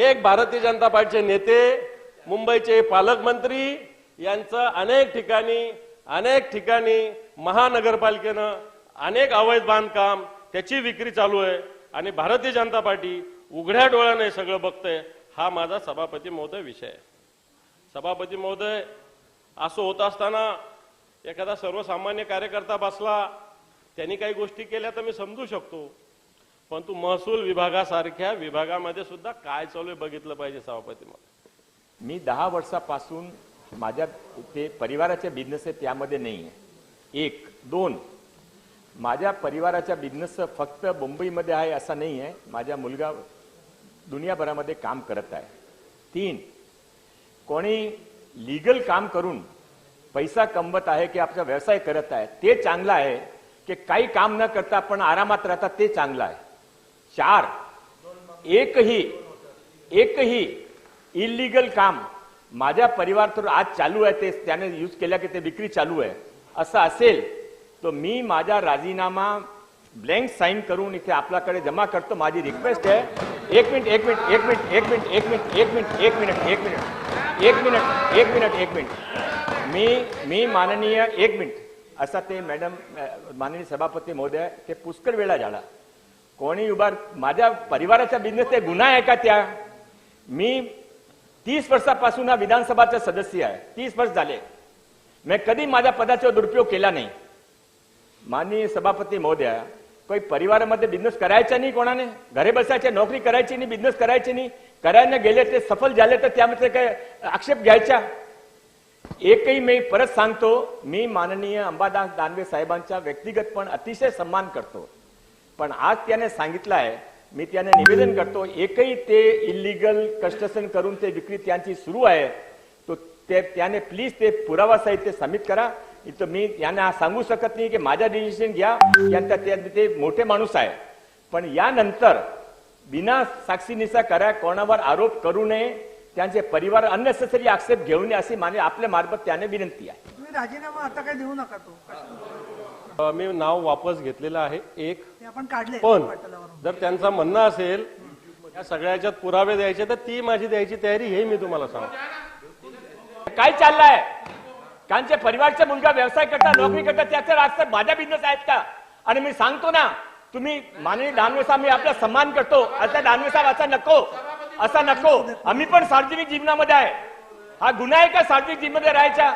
एक भारतीय जनता पार्टीचे नेते मुंबईचे पालकमंत्री यांचं अनेक ठिकाणी अनेक ठिकाणी महानगरपालिकेनं अनेक अवैध बांधकाम त्याची विक्री चालू आहे आणि भारतीय जनता पार्टी उघड्या डोळ्याने सगळं बघतंय. हा माझा सभापती महोदय विषय आहे. सभापती महोदय असं होत असताना एखादा सर्वसामान्य कार्यकर्ता बसला त्यांनी काही गोष्टी केल्या तर मी समजू शकतो. परंतु महसूल विभागासारख्या विभागामध्ये सुद्धा काय चालू आहे बघितलं पाहिजे सभापती महोदय मी दहा वर्षापासून माझ्या ते परिवाराचे बिझनेस आहे त्यामध्ये नाही आहे. एक दोन माझ्या परिवाराचा बिझनेस फक्त मुंबईमध्ये आहे असा नाही आहे. माझा मुलगा दुनियाभरामध्ये काम करत आहे. तीन कोणी लीगल काम करून पैसा कमवत आहे की आपला व्यवसाय करत आहे ते चांगलं आहे. की काही काम न करता पण आरामात राहता ते चांगलं आहे. चार एकही एकही इलिगल काम माझ्या परिवार तर आज चालू आहे ते त्याने यूज केल्या की ते विक्री चालू आहे असं असेल तर मी माझा राजीनामा ब्लँक साईन करून इथे आपल्याकडे जमा करतो माझी रिक्वेस्ट आहे एक मिनिट एक मिनिट एक मिनिट एक मिनिट एक मिनिट एक मिनिट एक मिनिट एक मिनिट एक मिनिट एक मिनिट एक मिनिट मी मी माननीय एक मिनिट असा ते मॅडम माननीय सभापती महोदय ते पुष्कळ वेळा झाला कोणी उभार माझ्या परिवाराचा बिझनेस ते गुन्हा आहे का त्या? मी तीस वर्षापासून हा विधानसभाचा सदस्य आहे. तीस वर्ष झाले. मी कधी माझ्या पदाचा दुरुपयोग केला नाही. माननीय सभापती महोदया काही परिवारामध्ये बिझनेस करायचा नाही कोणाने? घरे बसायचे नोकरी करायची नाही बिझनेस करायची नाही. करायला गेले ते सफल झाले तर त्यामध्ये काय आक्षेप घ्यायचा? एकही मी परत सांगतो मी माननीय अंबादास दानवे साहेबांचा व्यक्तिगत पण अतिशय सन्मान करतो. पण आज त्याने सांगितलं आहे मी त्याने निवेदन करतो एकही ते इलिगल कन्स्ट्रक्शन करून ते विक्री त्यांची सुरू आहे तो ते त्याने प्लीज ते पुरावा साहित्य सबमिट करा. इथं मी यांना सांगू शकत नाही की माझ्या डिसिशन घ्या यांचा ते ते मोठे माणूस आहे. पण यानंतर बिना साक्षीनिसा करा कोणावर आरोप करू नये त्यांचे परिवार अननेसेसरी आक्षेप घेऊ नये अशी माझी आपल्या मार्फत त्याने विनंती आहे. तुम्ही राजीनामा आता काय देऊ नका तो. अ, मी नाव वापस घेतलेलं आहे. एक ते आपण काढले पण जर त्यांचं म्हणणं असेल या सगळ्याच्यात पुरावे द्यायचे तर ती माझी द्यायची तयारी हे मी तुम्हाला सांगतो. काय चाललंय? कांचे परिवारचा मुलगा व्यवसाय करता नोकरी करता त्याचे रास्ते माझ्या बिझनेस आहेत का? आणि मी सांगतो ना तुम्ही माननीय दानवे साहेब मी आपला सन्मान करतो. आता दानवे साहेब असा नको असा नको. आम्ही पण सार्वजनिक जीवनामध्ये आहे. हा गुन्हा आहे का सार्वजनिक जीवनामध्ये राहायचा?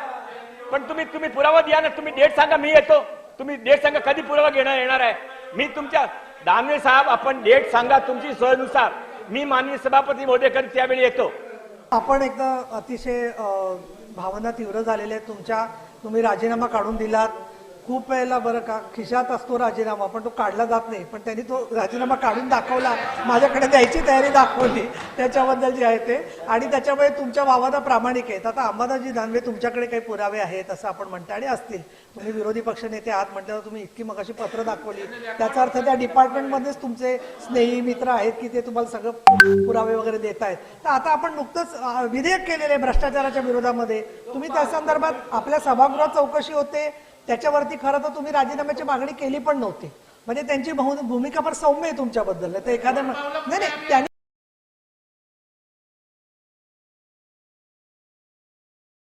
पण तुम्ही तुम्ही पुरावा द्या ना तुम्ही डेट सांगा मी येतो. तुम्ही डेट सांगा कधी पुरावा घेणार येणार आहे? मी तुमच्या दानवे साहेब आपण डेट सांगा तुमची सोयनुसार. मी माननीय सभापती मोदेकर त्यावेळी येतो. आपण एकदा अतिशय भावना तीव्र झालेल्या तुमच्या तुम्ही राजीनामा काढून दिलात. खूप वेळेला बरं का खिशात असतो राजीनामा पण तो काढला जात नाही. पण त्यांनी तो राजीनामा काढून दाखवला. माझ्याकडे द्यायची तयारी दाखवली. त्याच्याबद्दल जे आहे ते. आणि त्याच्यामुळे तुमच्या भावना प्रामाणिक आहेत आता अंबादासजी दानवे तुमच्याकडे काही पुरावे आहेत असं आपण म्हणतो. आणि असतील. तुम्ही विरोधी पक्षनेते आहात म्हटल्यावर तुम्ही इतकी मगाशी पत्र दाखवली. त्याचा अर्थ त्या डिपार्टमेंटमध्येच तुमचे स्नेही मित्र आहेत की ते तुम्हाला सगळं पुरावे वगैरे देत आहेत. तर आता आपण नुकतंच विधेयक केलेले आहे भ्रष्टाचाराच्या विरोधामध्ये. तुम्ही त्या संदर्भात आपल्या सभागृहात चौकशी होते. त्याच्यावरती खरं तर तुम्ही राजीनाम्याची मागणी केली पण नव्हती. म्हणजे त्यांची भूमिका फार सौम्य आहे तुमच्याबद्दल. नाही तर एखाद्या नाही नाही त्यांनी